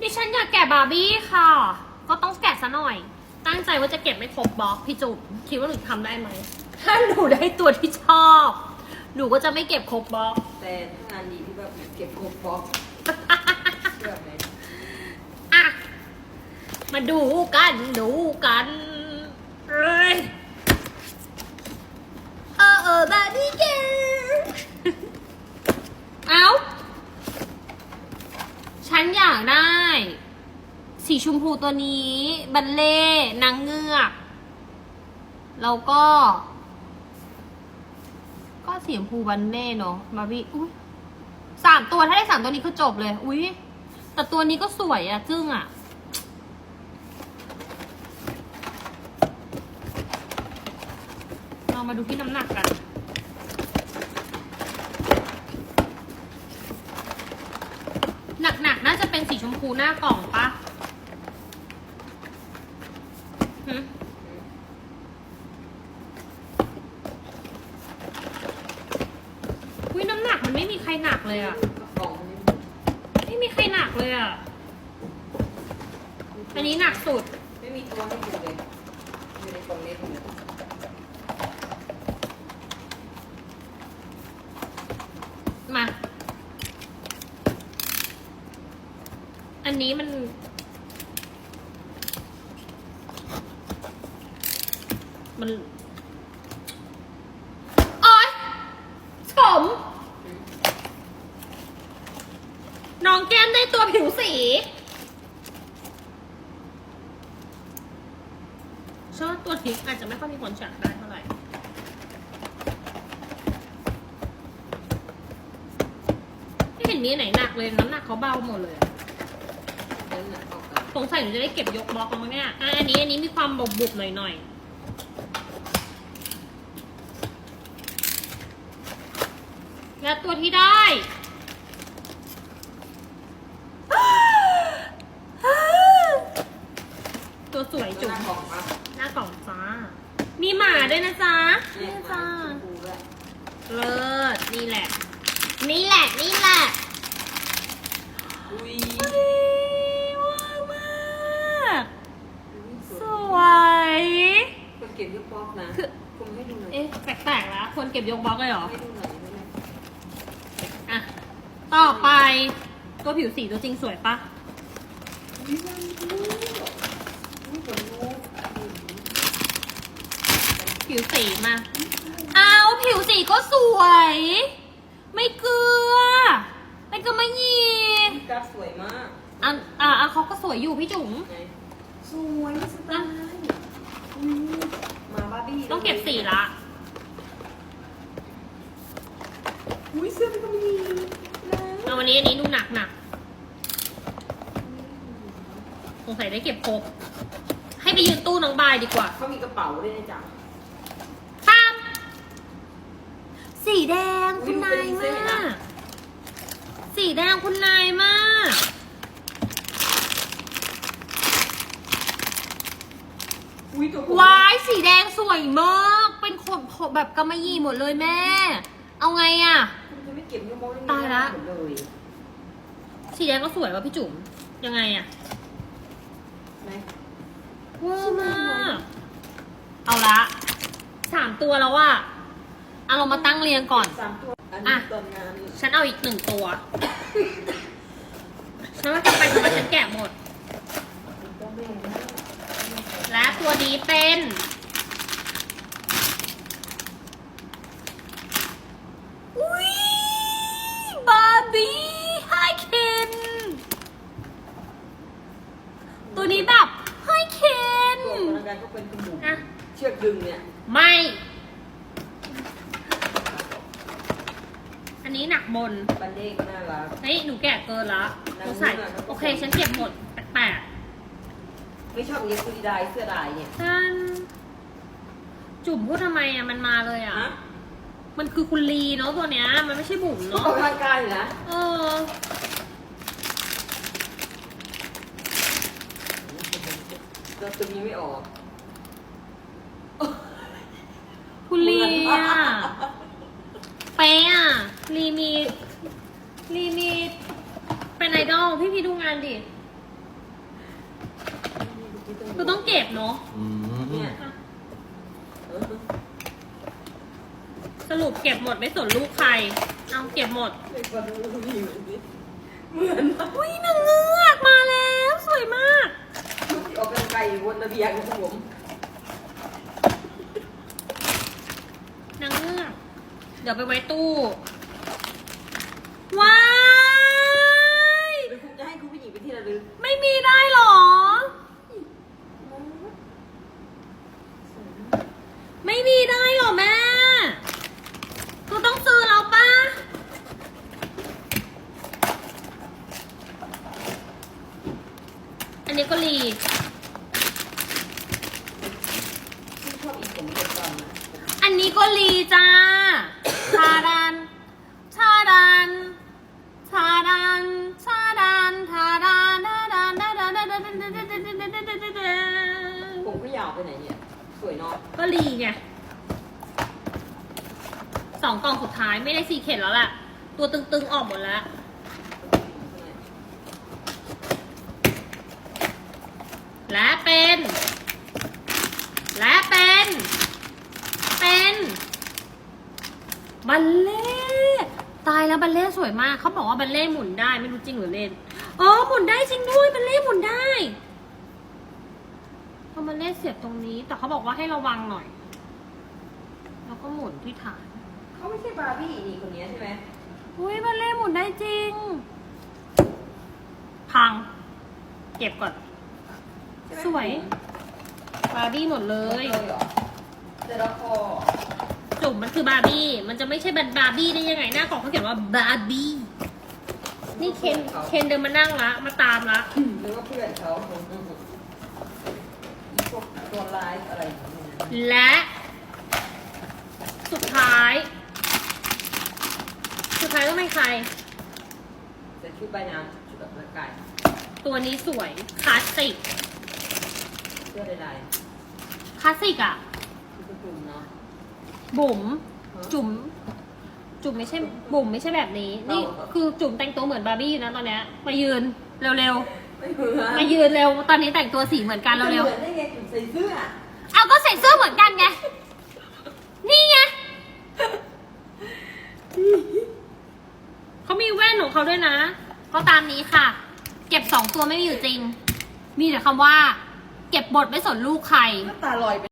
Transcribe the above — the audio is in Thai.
ดิฉันอยากแกะบาร์บี้ค่ะ ก็ต้องแกะซะหน่อย ตั้งใจว่าจะเก็บไม่ครบบล็อกพี่จุ๊บคิดว่าหนูทำได้ไหม ถ้าหนูได้ตัวที่ชอบ หนูก็จะไม่เก็บครบบล็อก แต่ถ้างานดีพี่แบบเก็บครบฟอกเชื่อไหมอะมาดูกันดูกันเอ้ยเออเออบาร์บี้เกลเอา ฉันอยากได้ สีชมพูตัวนี้ บัลเล่นางเงือกแล้วก็ ก็สีชมพูบัลเล่เนาะบาร์บี้อุ้ยสามตัวถ้าได้สามตัวนี้คือจบเลย อุ้ยแต่ตัวนี้ก็สวยอะจึ้งอะเรามาดูที่น้ำหนักกัน หนักๆ น่าจะเป็นสีชมพูหน้ากล่องปะหึอุ้ยน้ำหนักมันไม่มีใครหนักเลยอะไม่มีใครหนักเลยอะอันนี้หนักสุด ไม่มีตัวให้ดูเลยอยู่ในกล่องเล็กเลย มา อันนี้มัน มันโอ๊ยสม น้องแก้มได้ตัวผิวสีเชื่อว่าตัวทิกอาจจะไม่ค่อยมีคนอยากได้เท่าไหร่ ไม่เห็นมีไหนหนักเลย น้ำหนักเขาเบาหมดเลยอะ นั่นแหละออกกันสงสัยหนูจะได้เก็บยกบล็อกแล้วมั้งเนี่ยอะอันนี้อันนี้มีความบุบบุบๆหน่อยหน่อยๆและตัวที่ได้ ตัวสวยจุจุ๋หมน้ากล่องปะหน้ากล่องจ้า มีหมาด้วยนะจ๊ะเนี่นี่ยจ้าชมพูด้วยเลิศนี่แหละ นี่แหละ นี่แหละ อุ้ย ก็บยกฟอกนะคือ คุณให้ดูหน่อยเอ๊ะแปลกๆแล้วคนเก็บยกบล็อกเลยเหรอ ให้ดูหน่อยได้ไหมอะ ต่อไป ตัวผิวสีตัวจริงสวยปะอุ้ยมันดูอุ้ยขนลุกผิวสีมาเอาผิวสีก็สวย ไม่เกลือ ไม่เกลือไม่ยีกราฟสวยมากอะอะอะเขาก็สวยอยู่พี่จุ๋มไหนสวยสไตล์อุ้ยมาบาร์บี้ ต้องเก็บสีละ อุ้ยเสื้อมันก็มีนะเอาวันนี้อันนี้ดูหนักหนักสงสัยได้เก็บครบ ให้ไปยืนตู้น้องบายดีกว่าเขามีกระเป๋าด้วยนะจ๊ะตามสีแดงอุ๊ยคุณนายดูเป็นเส้นเลยมานะกสีแดงคุณนายมาก อุ้ยตัววาย สีแดงสวยมาก เป็นขนขนแบบกำมะหยี่หมดเลยแม่ เอาไงอะคุณจะไม่เก็บยกบอลได้ไงตายละหมดเลยสีแดงก็สวยว่ะพี่จุ๋ม ยังไงอะไหนเวอร์มากเอาละสามตัวแล้วอะเอาเรามาตั้งเรียงก่อน สามตัวอันอะนี้ตอนงานฉันเอาอีกหนึ่งตัว ฉันว่าจะไปทำไมฉันแกะหมดก็แม่นะและตัวนี้เป็น อุ้ยบาร์บี้ไฮเคนตัวนี้แบบไฮเคน ตัวพนั กงานก็เป็นกระหมูนะเชือกดึงเนี่ย ไม่ อันนี้หนักบน บันเด้ก็น่ารัก เฮ้ย หนูแกะเกินละหนังสงสัยเนื้อแล้วก็โอเค ฉันเก็บหมดแปลกไม่ชอบเย็บคุยดายเสื้อดายเนี่ยๆฉันจุ่มพูดทำไมอะ มันมาเลยอะ ฮะมันคือคุณลีเนาะตัวเนี้ย มันไม่ใช่บุ๋มอเนาะอกกำลังกายอยู่นะเออ เราตัวนี้ไม่ออก คุณลี อะเป๊ะอะลีมีลีมีเป็นไอดอลพี่พี่ดูงานดิคือต้องเก็บเนาะอืมเนี่ยเออสรุปเก็บหมดไม่สนลูกใคร เอาเก็บหมดเด็กกว่าดูดีเหมือนดิเหมือนมากอุ้ยนางเงือกมาแล้ว สวยมากลูกที่ออกกำลังกายอยู่บนระเบียงของผม นางเงือก เดี๋ยวไปไว้ตู้ ว้าย หรือคุณจะให้คุณผู้หญิงไปที่ระลึกไม่มีได้หรอไม่มีได้หรอแม่กูต้องซื้อแล้วป่ะอันนี้ก็รีที่ชอบอีกผมเด็กก่อนนะอันนี้ก็รีจ้า สวยเนาะก็รีไงสองกล่องสุดท้ายไม่ได้ซีเข็ดแล้วแหละตัวตึงๆออกหมดแล้วและเป็น และเป็น เป็นบัลเล่ตายแล้วบัลเล่สวยมากเขาบอกว่าบัลเล่หมุนได้ไม่รู้จริงหรือเล่นอ๋อหมุนได้จริงด้วยบัลเล่หมุนได้ พอบัลเล่ต์เสียบตรงนี้ แต่เขาบอกว่าให้ระวังหน่อย แล้วก็หมุนที่ฐานเขาไม่ใช่บาร์บี้นี่คนนี้ใช่ไหมอุ้ยบัลเล่ต์หมุนได้จริง พัง เก็บก่อน ใช่ไหมสวย บาร์บี้หมดเลเลยย เหรอแต่ละคอจุ่มมันคือบาร์บี้ มันจะไม่ใช่เป็นบาร์บี้ได้ยังไง หน้ากล่องเขาเขียนว่าบาร์บี้ นี่เคน เคนเดินมานั่งละ มาตามละ หรือว่าเพื่อนเขาอีพวก ตัวร้ายอะไรอย่างเงี้ยและสุดท้าย สุดท้ายต้องเป็นใคร แต่ชุดใบน้ำชุดแบบร่างกายตัวนี้สวยคลาสสิกเสื้อลายคลาสสิกอะๆชุดกลุ่มเนาะบุ๋มจุ๋ม จุ๋มไม่ใช่บุ๋มไม่ใช่แบบนี้ นี่เอาเหรอคือจุ๋มแต่งตัวเหมือนบาร์บี้อยู่นะตอนเนี้ยมายืนเร็วไม่เหมือนๆมายืนเร็ว ตอนนี้แต่งตัวสีเหมือนกันจะเร็วเหมือนได้ไงจุ่ม ใส่เสื้อๆเอาก็ใส่เสื้อเหมือนกันไง นี่ไงเขามีแว่นของเขาด้วยนะ ก็ตามนี้ค่ะ เก็บสองตัวไม่มีอยู่จริง มีแต่คำว่า เก็บบทไม่สนลูกใครน้ำตาลอยไป